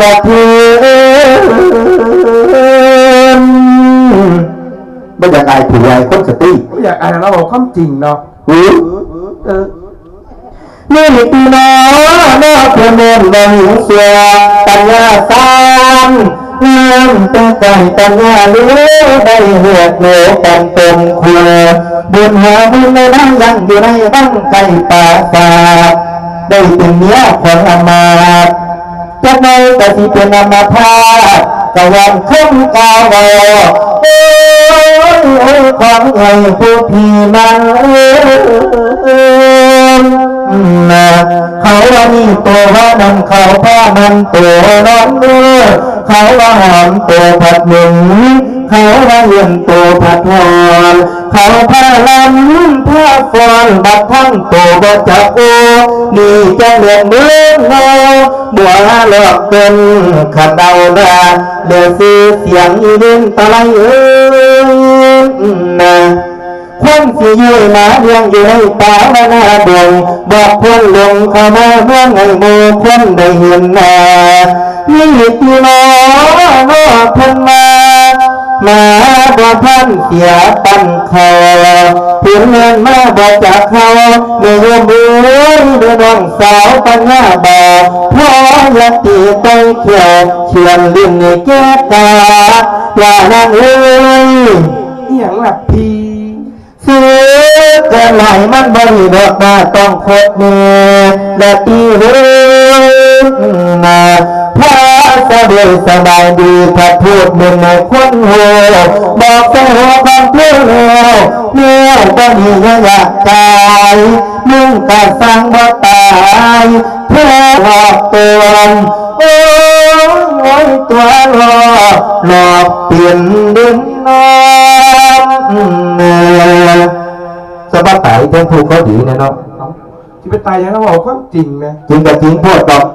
กระเทือนไม่อยากอายผู้ใหญ่คนสติไม่อยากอ่านเราบอกความจริงเนาะหูเออนี่ปีน้องนอกเพื่อนเดินบังเสียปัญญาสามงามเป็นใจปัญญาเลี้ยได้เหือกเหนือกันเป็นครัวบุญหาบุญในน้ำยังอยู่ในบ้างไก่ป่าสาทได้เป็นเนี้ยของอำมาตย์ จะไม่กะสิเป็นอมภาตกะวันคุ้มกาวโอ้ยของไอ้ผู้พี่มัน นะเขาว่านี่ตัวว่านั่นเขาพ่อมันตัวน้องเนื้อเขาว่าหอมตัวผัดหนึ่งเขาว่าเย็นตัวผัดหอนเขาผ้าลำผ้าฟอนบัดทั้งตัวบ่จักโอนี่จะเหลืองเมืองเงาบัวหลอกเป็นขัดเดาดาเดือซื้อเสียงอีดินตะไลเอ้ยนะ คนที่ยืนมาเรียงอยู่ในป่ามาหน้าดงบอกคนลงเข้ามาเมื่อไงโมคนได้เห็นหน้านี่ที่น้องเพิ่นมามาบ่ท่านเสียปันเขาเพียงเงินมาบอกจากเขาเมื่อรวมบุญเดือน้องสาวปัญญาบอกพ่อยัตีไปเขียวเชียนลิ้นแก้ตาอย่านางเอ้ยเอียงหลับพี มันบริดอกมาต้องคดเนื้อและตีเรืนาพระสะดวกสบายดีพระพูดมึงในคนหัวบอกเสหัวความเพื่อเมื่อก็มีอยากตายมึงก็สั่งบ่ตายเพื่อหลอกตัวโอ้โอ้ยตัวหลอกหลอกเปลี่ยนดินน้ำ สบายไตเท่งผูกเขาดีนะเนาะที่ไปตายยังเราบอกความจริงนะจริงกับจริงโพดดอก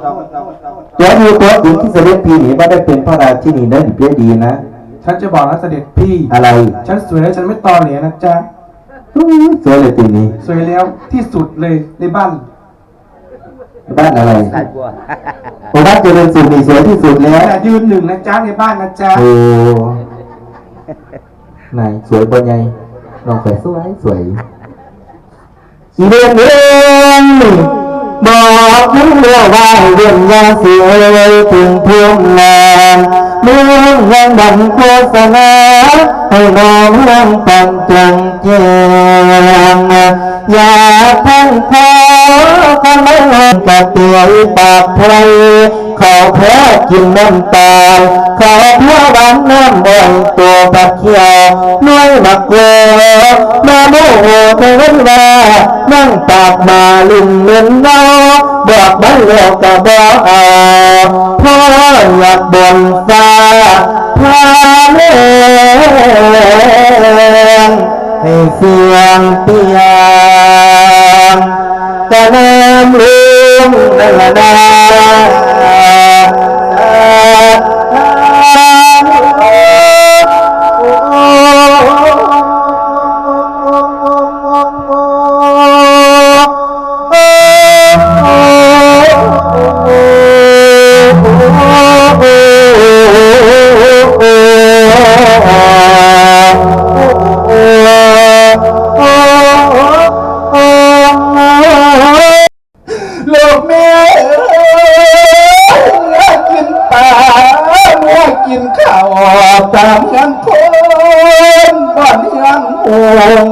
เดี๋ยวมีตัวจริงที่เสด็จพีหนีว่าได้เป็นพระราชินีได้เพียดีนะฉันจะบอกนะเสด็จพี่อะไร ฉันสวยแล้วฉันไม่ตอเหลนะจ๊ะอื้อสวยเลยตีนี้สวยแล้วที่สุดเลยในบ้าน บ้านอะไรโอ้บ้านเจริญสุขนี่สวยที่สุดแล้วแต่ยืนหนึ่งนะจ๊ะในบ้านนะจ๊ะโอ้ไหนสวยบนไงน้องสวยสวยสวย อีเดือนเดือนบอกถึงเรื่องว่าเรื่องยาเสียถึงพุ่มแรง เขาแพ้กินน้ำตาลเขาเพื่อหวานน้ำบ่อยตัวปักเขียวน้อยบักโกมาโมโหเทวันวานั่งปากมาลิ่นเงินเนาบอกบ้านเลี้ยวก็บอกเอาพราะอยากบนฟ้าพาเลี้ยงให้เสียงเปียง กระ ตามงานคนบ้านยังห่วง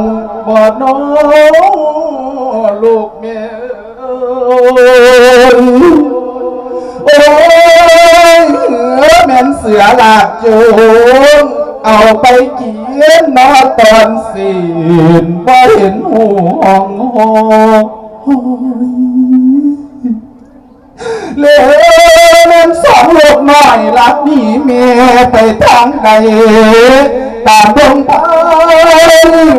บ่น้องลูกแม่โอ้ยโอ้ยแม่นเสือหลากจูงเอาไปกินนอตอนสีนบ่เห็นหูห้องหอง เหลือนั้นสองลูกน้อยรักนีเมียไปทางใดตามดงพาย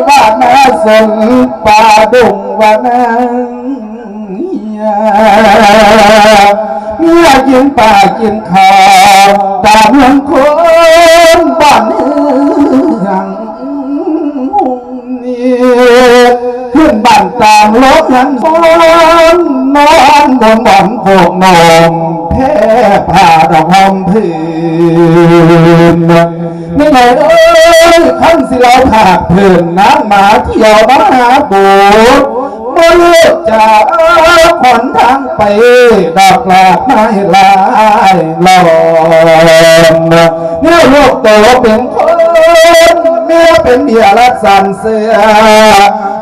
ว่าแม่สนป่าดงว่านางเมียเมื่อกินป่ากินข้าวตามเมืองคน บนหมอนโขกนองแพ้ผ้าดอกหอมพื้นไม่ไหนเอ้ยขั้นสิเราผากเพื่นน้ำหมาเที่ยวมาหาบูดบ่เลือกจากขอนทางไป ดอกหลากไม้ลายลอมเมื่อลูกโตเป็นคนเมื่อเป็นเมียรักสันเสือ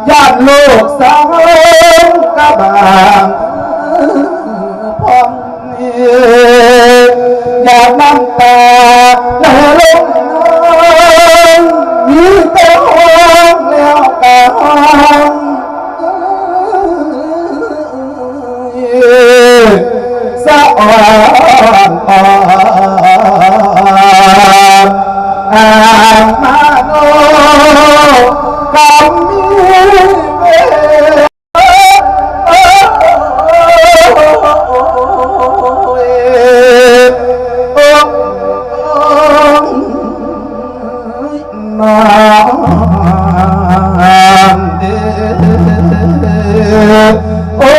ญาติลูกสาวกะบาง อยากน้ อโอ้